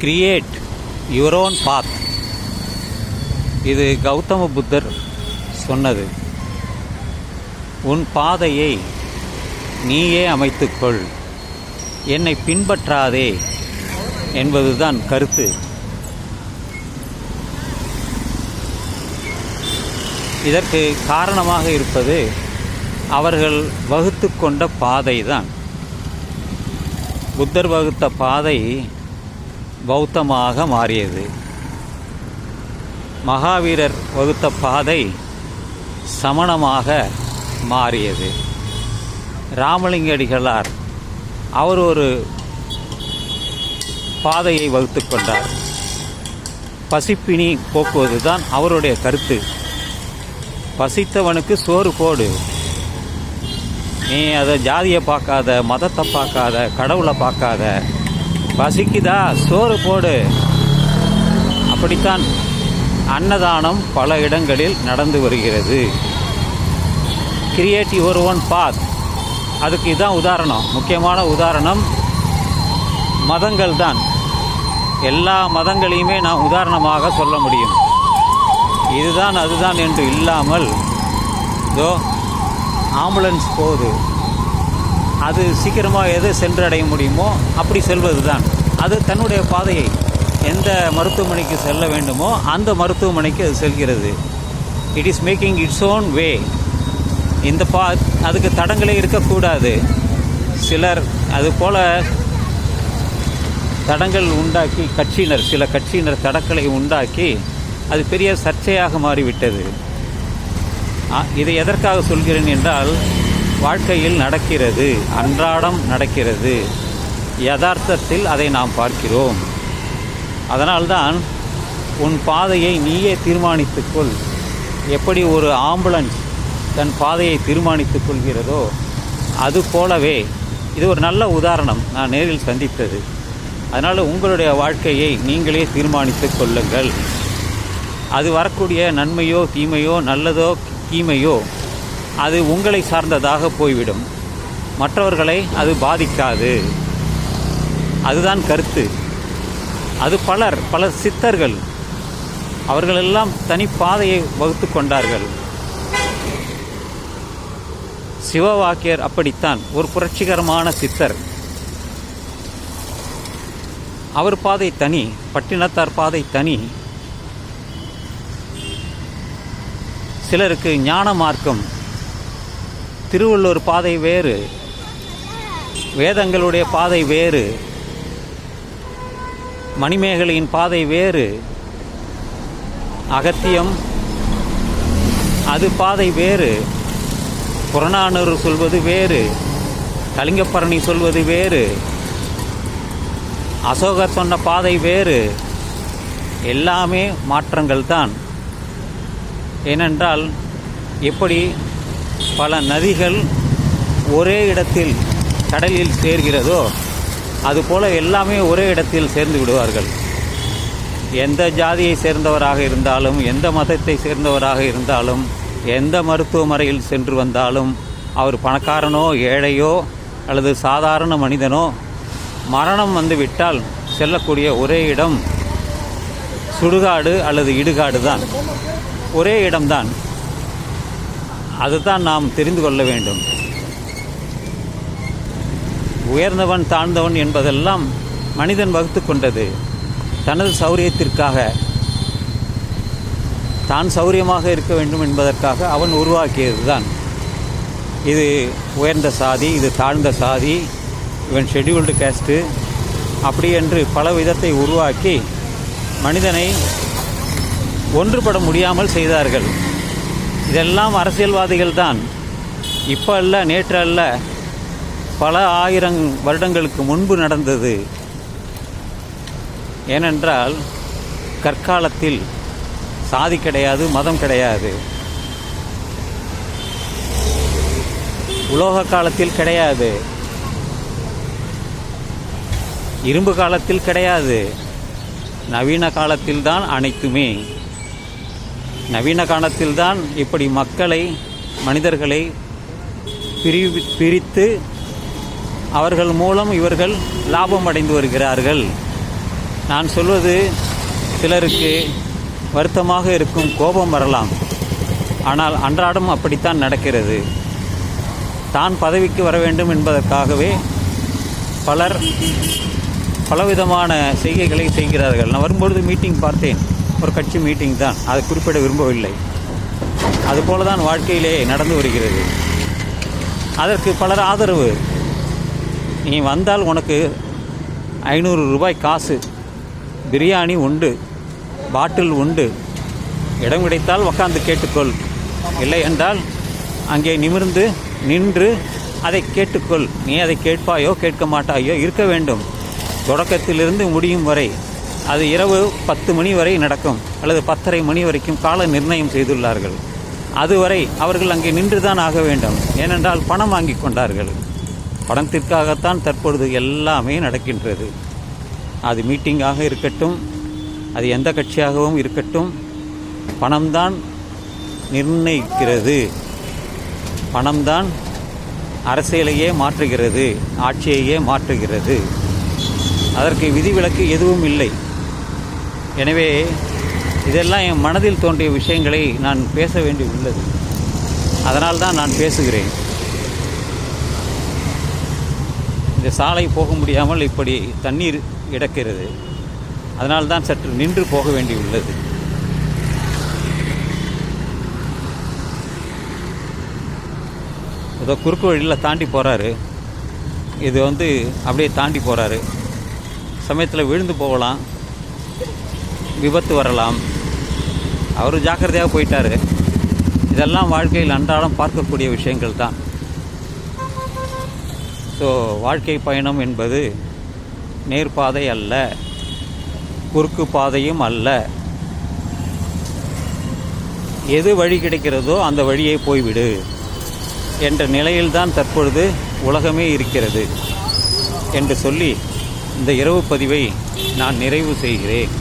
Create your own பாத் இது கௌதம புத்தர் சொன்னது. உன் பாதையை நீயே அமைத்துக்கொள். என்னை பின்பற்றாதே என்பதுதான் கருத்து. இதற்கு காரணமாக இருப்பது அவர்கள் வகுத்து கொண்ட பாதை தான் புத்தர் வகுத்த பாதை பௌத்தமாக மாறியது. மகாவீரர் வகுத்த பாதை சமணமாக மாறியது. ராமலிங்கடிகளார் அவர் ஒரு பாதையை வகுத்து கொண்டார். பசிப்பினி போக்குவது தான் அவருடைய கருத்து. பசித்தவனுக்கு சோறு போடு. நீ அதை ஜாதியை பார்க்காத மதத்தை பார்க்காத கடவுளை பார்க்காத பசிக்குதா சோறு போடு. அப்படித்தான் அன்னதானம் பல இடங்களில் நடந்து வருகிறது. கிரியேட் யுவர் ஒன் பாத் அதுக்கு இதுதான் உதாரணம். முக்கியமான உதாரணம் மதங்கள் தான். எல்லா மதங்களையுமே நான் உதாரணமாக சொல்ல முடியும். இதுதான் அதுதான் என்று இல்லாமல் இதோ ஆம்புலன்ஸ் போகுது. அது சீக்கிரமாக எது சென்றடைய முடியுமோ அப்படி செல்வது தான் அது தன்னுடைய பாதையை எந்த மருத்துவமனைக்கு செல்ல வேண்டுமோ அந்த மருத்துவமனைக்கு அது செல்கிறது. It is making its own way இந்த பா அதுக்கு தடங்களே இருக்கக்கூடாது. சிலர் அது போல் தடங்கள் உண்டாக்கி கட்சியினர் சில கட்சியினர் தடங்களை உண்டாக்கி அது பெரிய சர்ச்சையாக மாறிவிட்டது. இதை எதற்காக சொல்கிறேன் என்றால் வாழ்க்கையில் நடக்கிறது அன்றாடம் நடக்கிறது. யதார்த்தத்தில் அதை நாம் பார்க்கிறோம். அதனால்தான் உன் பாதையை நீயே தீர்மானித்துக்கொள் எப்படி ஒரு ஆம்புலன்ஸ் தன் பாதையை தீர்மானித்துக் கொள்கிறதோ அது போலவே இது ஒரு நல்ல உதாரணம் நான் நேரில் சந்தித்தது. அதனால் உங்களுடைய வாழ்க்கையை நீங்களே தீர்மானித்துக் கொள்ளுங்கள். அது வரக்கூடிய நன்மையோ தீமையோ நல்லதோ தீமையோ அது உங்களை சார்ந்ததாக போய்விடும். மற்றவர்களை அது பாதிக்காது. அதுதான் கருத்து. அது பலர் பல சித்தர்கள் அவர்களெல்லாம் தனி பாதையை வகுத்து கொண்டார்கள். சிவவாக்கியர் அப்படித்தான் ஒரு புரட்சிகரமான சித்தர். அவர் பாதை தனி பட்டினத்தார் பாதை தனி. சிலருக்கு ஞான மார்க்கம் திருவள்ளுவர் பாதை வேறு வேதங்களுடைய பாதை வேறு. மணிமேகலையின் பாதை வேறு. அகத்தியம் அது பாதை வேறு. புறநானூறு சொல்வது வேறு. கலிங்கப்பரணி சொல்வது வேறு. அசோகர் சொன்ன பாதை வேறு. எல்லாமே மாற்றங்கள் தான் ஏனென்றால் எப்படி பல நதிகள் ஒரே இடத்தில் கடலில் சேர்கிறதோ அதுபோல் எல்லாமே ஒரே இடத்தில் சேர்ந்து விடுவார்கள். எந்த ஜாதியை சேர்ந்தவராக இருந்தாலும் எந்த மதத்தை சேர்ந்தவராக இருந்தாலும் எந்த மருத்துவமனையில் சென்று வந்தாலும் அவர் பணக்காரனோ ஏழையோ அல்லது சாதாரண மனிதனோ மரணம் வந்துவிட்டால் செல்லக்கூடிய ஒரே இடம் சுடுகாடு அல்லது இடுகாடு தான். ஒரே இடம்தான். அதுதான் நாம் தெரிந்து கொள்ள வேண்டும். உயர்ந்தவன் தாழ்ந்தவன் என்பதெல்லாம் மனிதன் வகுத்து கொண்டது. தனது சௌரியத்திற்காக. தான் சௌரியமாக இருக்க வேண்டும் என்பதற்காக அவன் உருவாக்கியது தான் இது உயர்ந்த சாதி இது தாழ்ந்த சாதி இவன் ஷெட்யூல்டு கேஸ்ட்டு அப்படி என்று பல விதத்தை உருவாக்கி மனிதனை ஒன்றுபட முடியாமல் செய்தார்கள். இதெல்லாம் அரசியல்வாதிகள் தான் இப்போ அல்ல நேற்று அல்ல பல ஆயிரம் வருடங்களுக்கு முன்பு நடந்தது. ஏனென்றால் கற்காலத்தில் சாதி கிடையாது மதம் கிடையாது. உலோக காலத்தில் கிடையாது. இரும்பு காலத்தில் கிடையாது. நவீன காலத்தில் தான் அனைத்துமே. நவீன காலத்தில் தான் இப்படி மக்களை மனிதர்களை பிரி பிரித்து அவர்கள் மூலம் இவர்கள் லாபம் அடைந்து வருகிறார்கள். நான் சொல்வது சிலருக்கு வருத்தமாக இருக்கும் கோபம் வரலாம். ஆனால் அன்றாடம் அப்படித்தான் நடக்கிறது. தான் பதவிக்கு வர வேண்டும் என்பதற்காகவே பலர் பலவிதமான செய்கைகளை செய்கிறார்கள். நான் வரும்பொழுது மீட்டிங் பார்த்தேன். ஒரு கட்சி மீட்டிங் தான். அதை குறிப்பிட விரும்பவில்லை. அதுபோல தான் வாழ்க்கையிலே நடந்து வருகிறது. அதற்கு பலர் ஆதரவு. நீ வந்தால் உனக்கு ஐநூறு ரூபாய் காசு. பிரியாணி உண்டு பாட்டில் உண்டு. இடம் கிடைத்தால் உக்காந்து கேட்டுக்கொள். இல்லை என்றால் அங்கே நிமிர்ந்து நின்று அதை கேட்டுக்கொள். நீ அதை கேட்பாயோ கேட்க மாட்டாயோ இருக்க வேண்டும். தொடக்கத்திலிருந்து முடியும் வரை அது இரவு பத்து மணி வரை நடக்கும் அல்லது பத்தரை மணி வரைக்கும் கால நிர்ணயம் செய்துள்ளார்கள். அதுவரை அவர்கள் அங்கே நின்றுதான் ஆக வேண்டும். ஏனென்றால் பணம் வாங்கி கொண்டார்கள். பணத்திற்காகத்தான் தற்பொழுது எல்லாமே நடக்கின்றது. அது மீட்டிங்காக இருக்கட்டும் அது எந்த கட்சியாகவும் இருக்கட்டும் பணம்தான் நிர்ணயிக்கிறது. பணம்தான் அரசியலையே மாற்றுகிறது ஆட்சியையே மாற்றுகிறது. அதற்கு விதிவிலக்கு எதுவும் இல்லை. எனவே இதெல்லாம் என் மனதில் தோன்றிய விஷயங்களை நான் பேச வேண்டி உள்ளது அதனால் தான் நான் பேசுகிறேன். இந்த சாலை போக முடியாமல் இப்படி தண்ணீர் இடக்கிறது. அதனால் தான் சற்று நின்று போக வேண்டியுள்ளது. ஏதோ குறுக்கு வழியில் தாண்டி போகிறாரு இது வந்து அப்படியே தாண்டி போகிறாரு சமயத்தில் விழுந்து போகலாம். விபத்து வரலாம். அவர் ஜாக்கிரதையாக போயிட்டாரு. இதெல்லாம் வாழ்க்கையில் அன்றாடம் பார்க்கக்கூடிய விஷயங்கள் தான் ஸோ வாழ்க்கை பயணம் என்பது நேர்பாதை அல்ல குறுக்கு பாதையும் அல்ல. எது வழி கிடைக்கிறதோ அந்த வழியே போய்விடு என்ற நிலையில்தான் தற்பொழுது உலகமே இருக்கிறது என்று சொல்லி இந்த இரவு பதிவை நான் நிறைவு செய்கிறேன்.